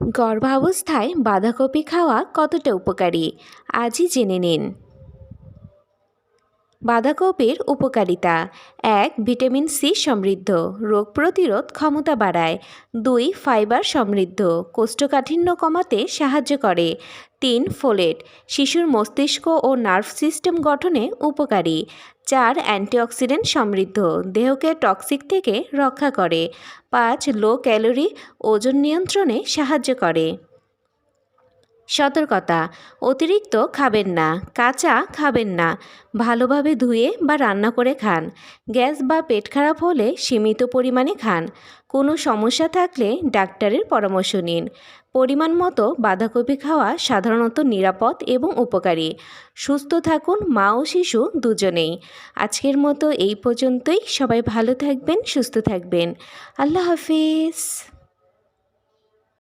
গর্ভাবস্থায় বাঁধাকপি খাওয়া কতটা উপকারী? আজই জেনে নিন। বাঁধাকপির উপকারিতা। এক, ভিটামিন সি সমৃদ্ধ। রোগ প্রতিরোধ ক্ষমতা বাড়ায়। দুই, ফাইবার সমৃদ্ধ। কোষ্ঠকাঠিন্য কমাতে সাহায্য করে। তিন, ফোলেট। শিশুর মস্তিষ্ক ও নার্ভ সিস্টেম গঠনে উপকারী। চার, অ্যান্টিঅক্সিডেন্ট সমৃদ্ধ। দেহকে টক্সিক থেকে রক্ষা করে। পাঁচ, লো ক্যালোরি, ওজন নিয়ন্ত্রণে সাহায্য করে। সতর্কতা, অতিরিক্ত খাবেন না, কাঁচা খাবেন না, ভালোভাবে ধুয়ে বা রান্না করে খান, গ্যাস বা পেট খারাপ হলে সীমিত পরিমাণে খান, কোনো সমস্যা থাকলে ডাক্তারের পরামর্শ নিন, পরিমাণ মতো বাঁধাকপি খাওয়া সাধারণত নিরাপদ এবং উপকারী, সুস্থ থাকুন মা ও শিশু দুজনেই, আজকের মতো এই পর্যন্তই, সবাই ভালো থাকবেন, সুস্থ থাকবেন, আল্লাহ হাফিজ।